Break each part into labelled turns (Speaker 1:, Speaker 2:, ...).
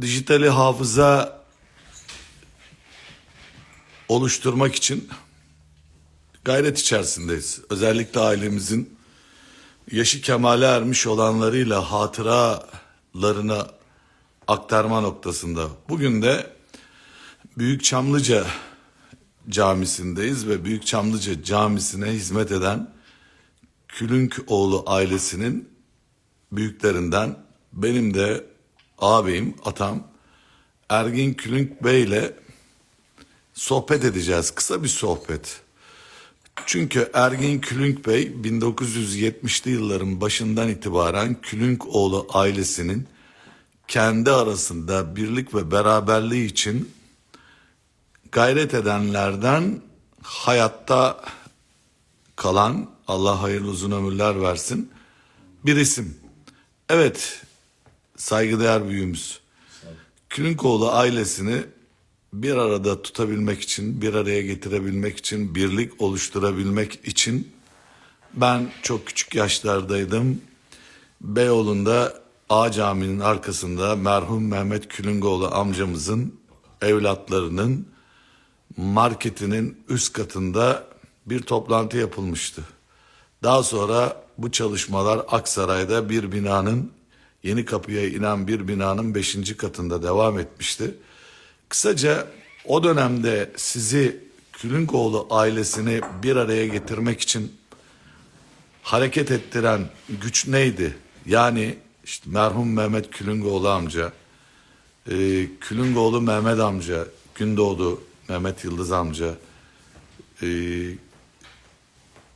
Speaker 1: dijitali hafıza oluşturmak için gayret içerisindeyiz. Özellikle ailemizin yaşı kemale ermiş olanlarıyla hatıralarını aktarma noktasında. Bugün de Büyük Çamlıca Camisi'ndeyiz ve Büyük Çamlıca Camisi'ne hizmet eden Külünkoğlu ailesinin büyüklerinden benim de ağabeyim, atam Ergin Külünk Bey ile sohbet edeceğiz. Kısa bir sohbet. Çünkü Ergin Külünk Bey 1970'li yılların başından itibaren Külünkoğlu ailesinin kendi arasında birlik ve beraberliği için gayret edenlerden hayatta kalan Allah hayırlı uzun ömürler versin bir isim. Evet saygıdeğer büyüğümüz. Külünkoğlu ailesini bir arada tutabilmek için, bir araya getirebilmek için, birlik oluşturabilmek için ben çok küçük yaşlardaydım. Beyoğlu'nda A Camii'nin arkasında merhum Mehmet Külüngoğlu amcamızın evlatlarının marketinin üst katında bir toplantı yapılmıştı. Daha sonra bu çalışmalar Aksaray'da bir binanın yeni kapıya inen bir binanın beşinci katında devam etmişti. Kısaca o dönemde sizi Külünkoğlu ailesini bir araya getirmek için hareket ettiren güç neydi? Yani işte merhum Mehmet Külüngoğlu amca, e, Külüngoğlu Mehmet amca, Gündoğdu Mehmet Yıldız amca, e,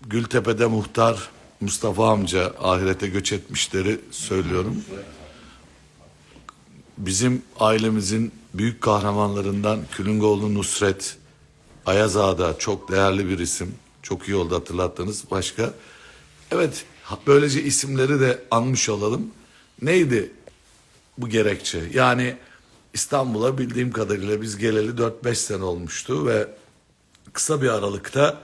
Speaker 1: Gültepe'de muhtar Mustafa amca ahirete göç etmişleri söylüyorum. Bizim ailemizin büyük kahramanlarından Külüngoğlu Nusret Ayaz Ağa'da çok değerli bir isim. Çok iyi oldu hatırlattınız. Başka? Evet böylece isimleri de anmış olalım. Neydi bu gerekçe? Yani İstanbul'a bildiğim kadarıyla biz geleli 4-5 sene olmuştu ve kısa bir aralıkta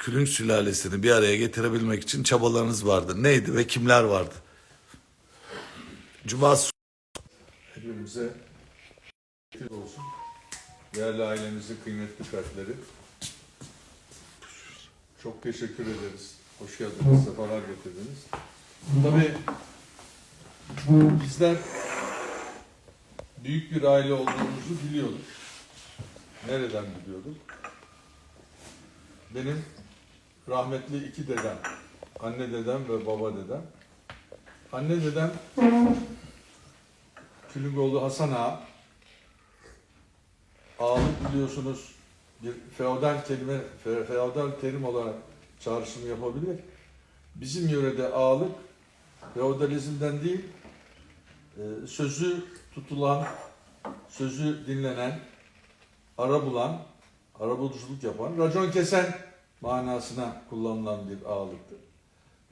Speaker 1: Külünk sülalesini bir araya getirebilmek için çabalarınız vardı. Neydi ve kimler vardı? Cuma
Speaker 2: Hepimize olsun. Değerli ailemizin kıymetli fertleri. Çok teşekkür ederiz. Hoş geldiniz, sefalar getirdiniz. Tabii bizler büyük bir aile olduğumuzu biliyorduk. Nereden biliyorduk? Benim rahmetli iki dedem, anne dedem ve baba dedem. Anne dedem Külüngoğlu Hasan Ağa. Ağalık biliyorsunuz bir feodal kelime, fe- feodal terim olarak çağrışım yapabilir. Bizim yörede ağalık feodalizmden değil, e, sözü tutulan, sözü dinlenen, ara bulan, arabuluculuk yapan, racon kesen manasına kullanılan bir ağalıktır.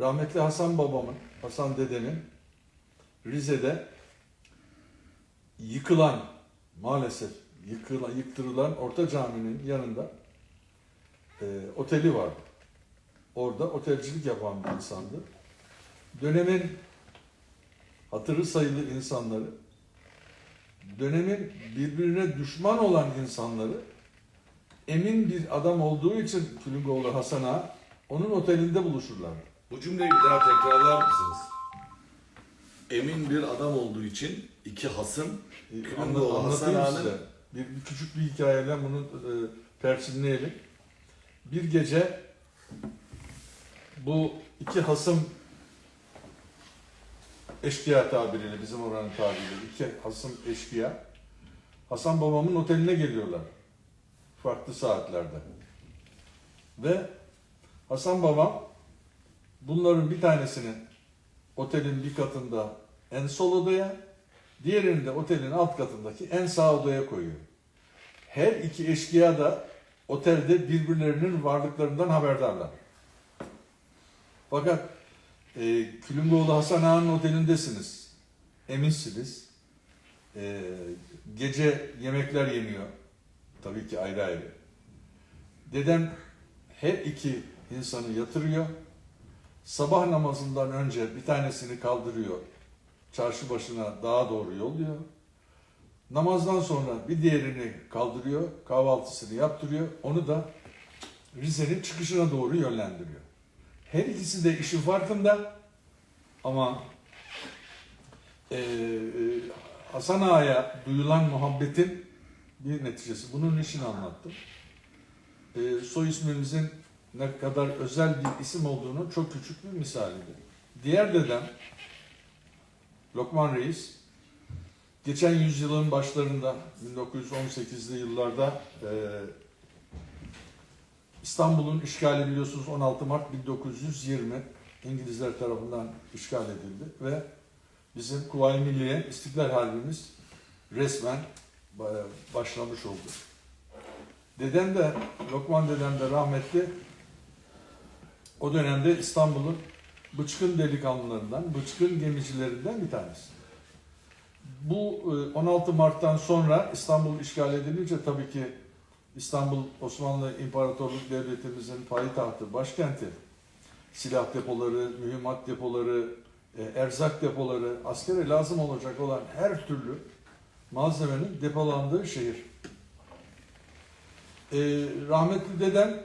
Speaker 2: Rahmetli Hasan babamın, Hasan dedemin Rize'de yıkılan maalesef yıkılan, yıktırılan Orta Cami'nin yanında e, oteli vardı. Orada otelcilik yapan bir insandı. Dönemin hatırı sayılı insanları, dönemin birbirine düşman olan insanları emin bir adam olduğu için Külüngoğlu Hasan Ağa onun otelinde buluşurlardı.
Speaker 1: Bu cümleyi bir daha tekrarlar mısınız? Emin bir adam olduğu için iki hasım
Speaker 2: Anla,
Speaker 1: Külüngoğlu Hasan
Speaker 2: anlatayım
Speaker 1: Ağa'nın
Speaker 2: size. Bir, bir küçük bir hikayeyle bunu e, perçinleyelim. Bir gece bu iki hasım eşkıya tabiriyle bizim oranın tabiriyle iki hasım eşkıya Hasan babamın oteline geliyorlar. Farklı saatlerde. Ve Hasan babam bunların bir tanesini otelin bir katında en sol odaya, diğerini de otelin alt katındaki en sağ odaya koyuyor. Her iki eşkıya da otelde birbirlerinin varlıklarından haberdarlar. Fakat e, Külüngoğlu Hasan Ağa'nın otelindesiniz. Eminsiniz. E, gece yemekler yeniyor. Tabii ki ayrı ayrı. Dedem her iki insanı yatırıyor. Sabah namazından önce bir tanesini kaldırıyor. Çarşı başına dağa doğru yolluyor. Namazdan sonra bir diğerini kaldırıyor, kahvaltısını yaptırıyor. Onu da Rize'nin çıkışına doğru yönlendiriyor. Her ikisi de işin farkında ama eee, Hasan Ağa'ya duyulan muhabbetin bir neticesi. Bunun işini anlattım. Eee soy ismimizin ne kadar özel bir isim olduğunu çok küçük bir misaliydi. Diğer dedem Lokman Reis geçen yüzyılın başlarında 1918'li yıllarda eee İstanbul'un işgali biliyorsunuz 16 Mart 1920 İngilizler tarafından işgal edildi ve bizim Kuvayi Milliye İstiklal Harbimiz resmen başlamış oldu. Dedem de, Lokman dedem de rahmetli o dönemde İstanbul'un bıçkın delikanlılarından, bıçkın gemicilerinden bir tanesi. Bu e, 16 Mart'tan sonra İstanbul işgal edilince tabii ki İstanbul Osmanlı İmparatorluk Devletimizin payitahtı, başkenti, silah depoları, mühimmat depoları, e, erzak depoları, askere lazım olacak olan her türlü malzemenin depolandığı şehir. E, rahmetli dedem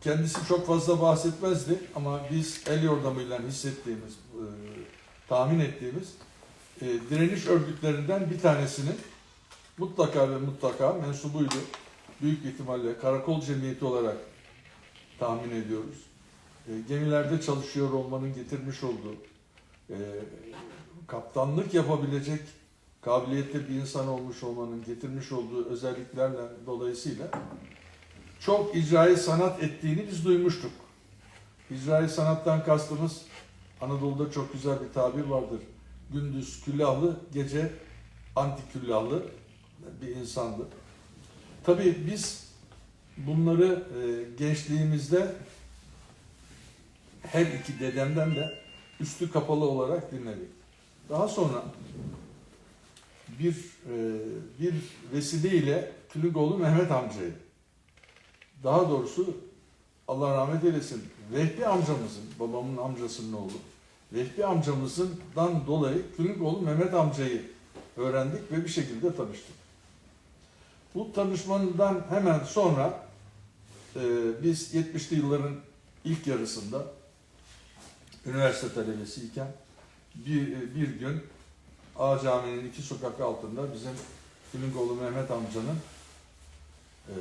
Speaker 2: kendisi çok fazla bahsetmezdi ama biz el yordamıyla hissettiğimiz, e, tahmin ettiğimiz e, direniş örgütlerinden bir tanesinin mutlaka ve mutlaka mensubuydu. Büyük ihtimalle karakol cemiyeti olarak tahmin ediyoruz. E, gemilerde çalışıyor olmanın getirmiş olduğu, e, kaptanlık yapabilecek kabiliyetli bir insan olmuş olmanın getirmiş olduğu özelliklerle dolayısıyla çok icraî sanat ettiğini biz duymuştuk. İcraî sanattan kastımız Anadolu'da çok güzel bir tabir vardır. Gündüz küllahlı, gece anti küllahlı bir insandı. Tabii biz bunları e, gençliğimizde her iki dedemden de üstü kapalı olarak dinledik. Daha sonra bir e, bir vesileyle Külügoğlu Mehmet amcayı daha doğrusu Allah rahmet eylesin Vehbi amcamızın, babamın amcasının oğlu Vehbi amcamızdan dolayı Külügoğlu Mehmet amcayı öğrendik ve bir şekilde tanıştık. Bu tanışmandan hemen sonra e, biz 70'li yılların ilk yarısında üniversite talebesiyken bir, bir gün A Camii'nin iki sokak altında bizim Külüngoğlu Mehmet amcanın e,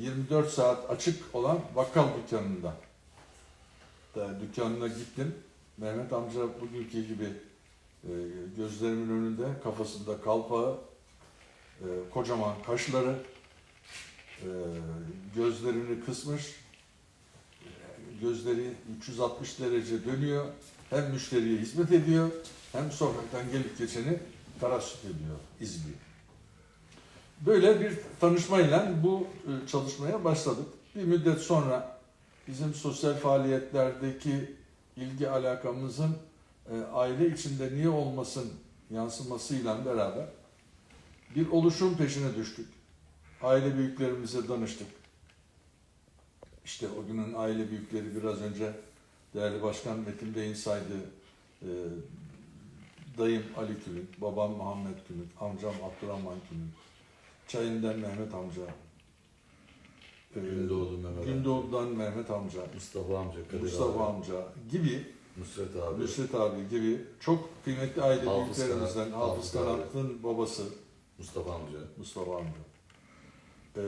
Speaker 2: 24 saat açık olan bakkal dükkanında da dükkanına gittim. Mehmet amca bugünkü gibi e, gözlerimin önünde kafasında kalpağı, e, kocaman kaşları, e, gözlerini kısmış, e, gözleri 360 derece dönüyor. Hem müşteriye hizmet ediyor, hem sokaktan gelip geçeni tarasut ediyor, izliyor. Böyle bir tanışmayla bu e, çalışmaya başladık. Bir müddet sonra bizim sosyal faaliyetlerdeki ilgi alakamızın e, aile içinde niye olmasın yansımasıyla beraber bir oluşum peşine düştük. Aile büyüklerimize danıştık. İşte o günün aile büyükleri biraz önce değerli başkan Metin Bey'in saydığı e, dayım Ali Külük, babam Muhammed Külük, amcam Abdurrahman Külük, çayından Mehmet amca, e,
Speaker 1: Gündoğdu Mehmet amca.
Speaker 2: Gündoğdu'dan Mehmet amca,
Speaker 1: Mustafa amca, Kadir
Speaker 2: Mustafa
Speaker 1: abi,
Speaker 2: amca gibi
Speaker 1: Nusret abi,
Speaker 2: Nusret abi gibi çok kıymetli aile
Speaker 1: Hafız
Speaker 2: büyüklerimizden Hafız
Speaker 1: Hafız.
Speaker 2: Kanat'ın babası
Speaker 1: Mustafa amca.
Speaker 2: Mustafa amca. Ee,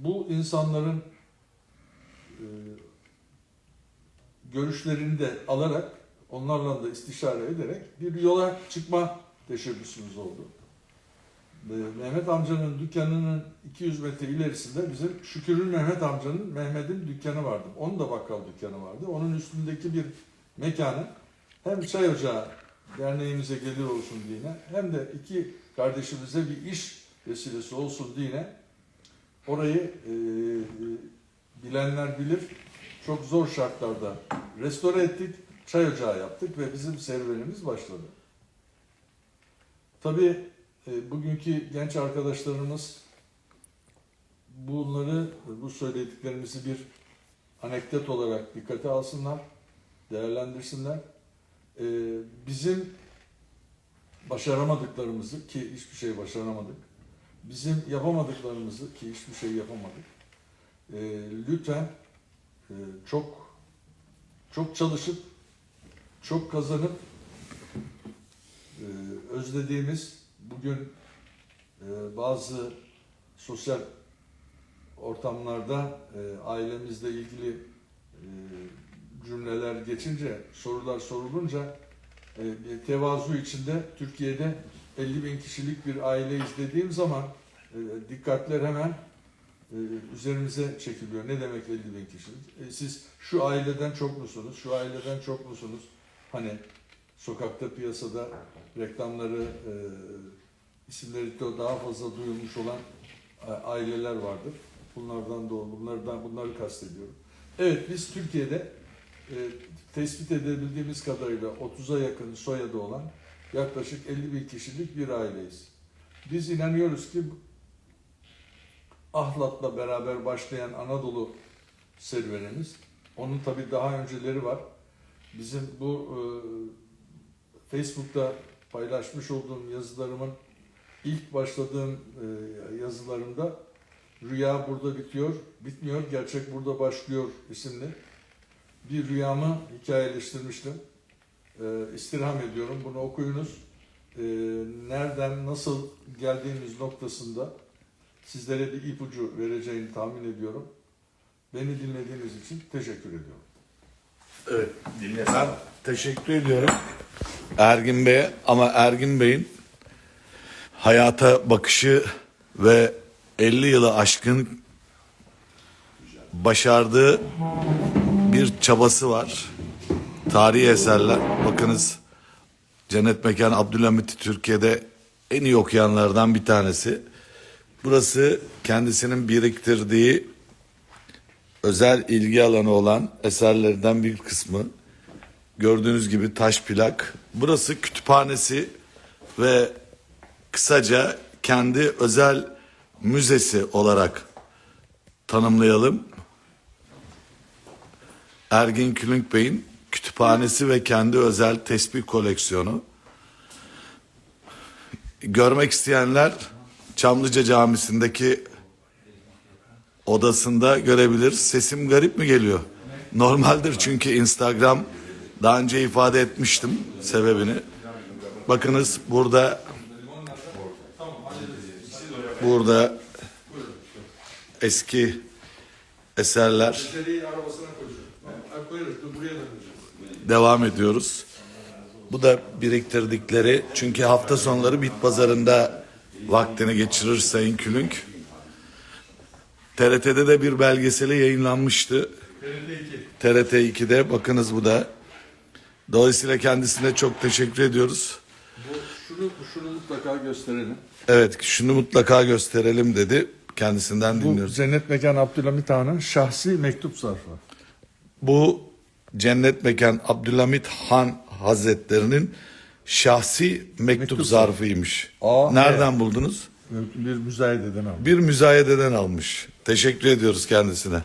Speaker 2: bu insanların e, görüşlerini de alarak onlarla da istişare ederek bir yola çıkma teşebbüsümüz oldu. Mehmet amcanın dükkanının 200 metre ilerisinde bizim Şükür'ün Mehmet amcanın Mehmet'in dükkanı vardı. Onun da bakkal dükkanı vardı. Onun üstündeki bir mekanı hem çay ocağı derneğimize gelir olsun diye hem de iki kardeşimize bir iş vesilesi olsun diye orayı e, e, bilenler bilir çok zor şartlarda restore ettik, çay ocağı yaptık ve bizim serüvenimiz başladı. Tabii e, bugünkü genç arkadaşlarımız bunları, bu söylediklerimizi bir anekdot olarak dikkate alsınlar, değerlendirsinler. E, bizim başaramadıklarımızı ki hiçbir şey başaramadık. Bizim yapamadıklarımızı ki hiçbir şey yapamadık. Ee, lütfen e, çok çok çalışıp çok kazanıp e, özlediğimiz bugün e, bazı sosyal ortamlarda e, ailemizle ilgili e, cümleler geçince, sorular sorulunca e, tevazu içinde Türkiye'de 50 bin kişilik bir aile izlediğim zaman e, dikkatler hemen e, üzerimize çekiliyor. Ne demek 50 bin kişilik? E, siz şu aileden çok musunuz? Şu aileden çok musunuz? Hani sokakta piyasada reklamları e, isimleri de daha fazla duyulmuş olan a- aileler vardır. Bunlardan da bunlardan bunları kastediyorum. Evet biz Türkiye'de e, tespit edebildiğimiz kadarıyla 30'a yakın soyadı olan yaklaşık 50 bin kişilik bir aileyiz. Biz inanıyoruz ki Ahlat'la beraber başlayan Anadolu serüvenimiz, onun tabii daha önceleri var. Bizim bu e, Facebook'ta paylaşmış olduğum yazılarımın ilk başladığım e, yazılarımda Rüya burada bitiyor, bitmiyor, gerçek burada başlıyor isimli bir rüyamı hikayeleştirmiştim. E, istirham ediyorum, bunu okuyunuz. E, nereden, nasıl geldiğimiz noktasında sizlere bir ipucu vereceğini tahmin ediyorum. Beni dinlediğiniz için teşekkür ediyorum.
Speaker 1: Evet. Ben teşekkür ediyorum Ergin Bey'e ama Ergin Bey'in hayata bakışı ve 50 yılı aşkın başardığı bir çabası var. Tarihi eserler. Bakınız Cennet Mekan Abdülhamit Türkiye'de en iyi okuyanlardan bir tanesi. Burası kendisinin biriktirdiği özel ilgi alanı olan eserlerden bir kısmı. Gördüğünüz gibi taş plak. Burası kütüphanesi ve kısaca kendi özel müzesi olarak tanımlayalım. Ergin Külünk Bey'in kütüphanesi ve kendi özel tesbih koleksiyonu. Görmek isteyenler Çamlıca Camisi'ndeki odasında görebilir. Sesim garip mi geliyor? Normaldir çünkü Instagram daha önce ifade etmiştim sebebini. Bakınız burada burada eski eserler devam ediyoruz. Bu da biriktirdikleri çünkü hafta sonları bit pazarında vaktini geçirir Sayın Külünk. TRT'de de bir belgeseli yayınlanmıştı. TRT 2'de bakınız bu da. Dolayısıyla kendisine çok teşekkür ediyoruz.
Speaker 2: Bu, şunu, şunu mutlaka gösterelim.
Speaker 1: Evet şunu mutlaka gösterelim dedi. Kendisinden
Speaker 2: Bu
Speaker 1: dinliyoruz.
Speaker 2: Cennet Mekan Abdülhamit Han'ın şahsi mektup zarfı.
Speaker 1: Bu Cennet Mekan Abdülhamit Han Hazretlerinin şahsi mektup,
Speaker 2: Mektup
Speaker 1: zarfıymış.
Speaker 2: Aa,
Speaker 1: Nereden
Speaker 2: evet.
Speaker 1: buldunuz?
Speaker 2: Bir müzayededen aldım.
Speaker 1: Bir müzayededen almış. Teşekkür ediyoruz kendisine.